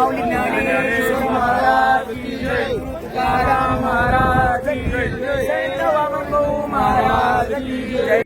माऊली ज्ञानेश्वर महाराज की जय तुकाराम महाराज की जय संत वामनभाऊ महाराज की जय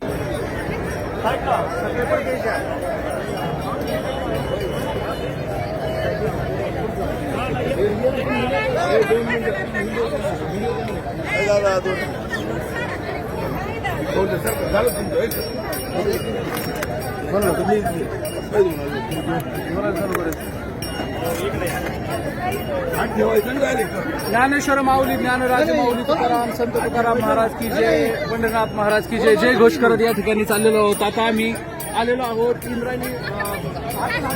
ज्ञानेश्वर माऊली ज्ञानराज माऊली तुकाराम संत तुकाराम महाराज की जय पंढरनाथ महाराज की जय जय घोष करत या ठिकाणी चाललेलो आहोत. आता आम्ही आलेलो आहोत इंद्रायणी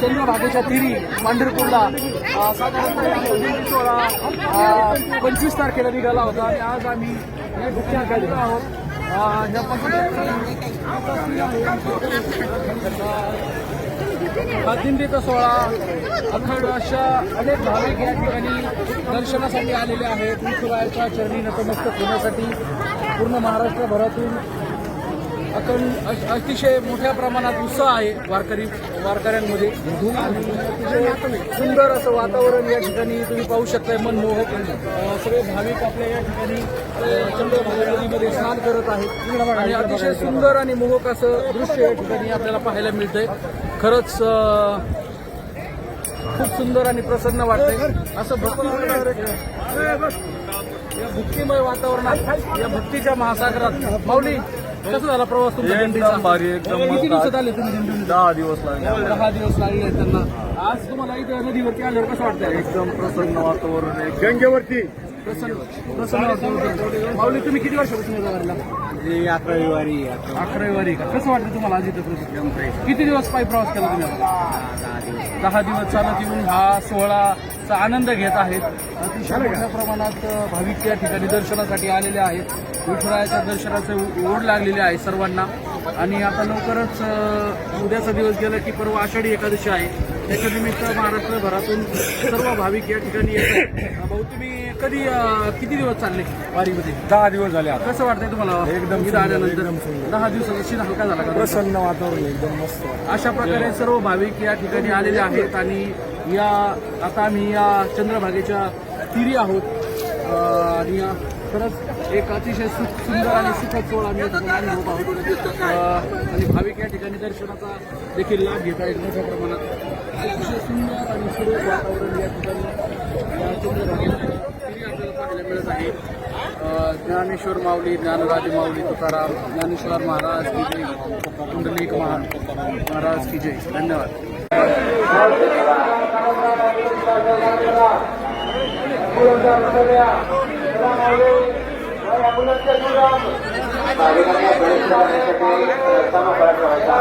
चंद्रभागेच्या तिरी पंढरपूरला अं, पंचवीस तारखेला निघाला होता आणि आज आम्ही या ठिकाणी आहोत. ह्या दिंडीचा सोहळा अखंड अशा अनेक भाविक या ठिकाणी दर्शनासाठी आलेले आहेत. विठुरायाच्या चरणी नतमस्तक होण्यासाठी पूर्ण महाराष्ट्रभरातून अखंड अतिशय मोठ्या प्रमाणात उत्साह आहे वारकरी वारकऱ्यांमध्ये. आणि अतिशय सुंदर असं वातावरण या ठिकाणी तुम्ही पाहू शकताय. मनमोहक सगळे भाविक आपल्या या ठिकाणी अ, नदीमध्ये स्नान करत आहेत. आणि अतिशय सुंदर आणि मोहक असं दृश्य या ठिकाणी आपल्याला पाहायला मिळतंय. खरंच खूप सुंदर आणि प्रसन्न वाटतंय असं भक्ती या भक्तिमय वातावरणात या भक्तीच्या महासागरात. माऊली कसं झाला प्रवास तुमचा दिंडीचा? एकदम भारी एकदम किती दिवसात आले तुम्ही? दहा दिवस लागले. दहा दिवस लागले त्यांना. आज तुम्हाला इथे नदीवरती आल्यावर कसं वाटतंय? एकदम प्रसन्न वातावरण आहे. गंगेवरती. प्रसन्न प्रसन्न. माऊली तुम्ही किती वर्षापासून येता वारीला अकरावी वारी अकरावी वारी का? कसं वाटतं तुम्हाला आज इथं? किती दिवस पायी प्रवास केला तुम्ही आता? दहा दिवस. चालत येऊन हा सोहळाचा आनंद घेत आहेत. अतिशय मोठ्या प्रमाणात भाविक या ठिकाणी दर्शनासाठी आलेले आहेत. विठुरायाच्या दर्शनाचे ओढ लागलेली आहे सर्वांना. आणि आता लवकरच उद्याचा दिवस गेला की परवा आषाढी एकादशी आहे. त्याच्या निमित्त महाराष्ट्रभरातून सर्व भाविक या ठिकाणी. भाऊ तुम्ही कधी किती दिवस चालले वारीमध्ये? दहा दिवस झाले आता. कसं वाटतंय तुम्हाला? एकदम आल्यानंतर. दहा दिवसाचा हलका झाला का? प्रसन्न वातावरण एकदम मस्त अशा प्रकारे सर्व भाविक या ठिकाणी आलेले आहेत आणि या आता आम्ही या चंद्रभागेच्या तिरी आहोत. आणि या. खरंच एक अतिशय सुख सुंदर आणि सुखद सोहळा आम्ही आणि भाविक या ठिकाणी दर्शनाचा देखील लाभ घेता येईल मोठ्या प्रमाणात. अतिशय सुंदर आणि सुरेख वातावरण या ठिकाणी आपल्याला पाहायला मिळत आहे. ज्ञानेश्वर माऊली ज्ञानराज माऊली तुकाराम ज्ञानेश्वर महाराज की जय. पुंडलिक महाराज की जय. धन्यवाद. नागरिकांना प्रवेश करण्यासाठी रस्ता मोकळा ठेवायचा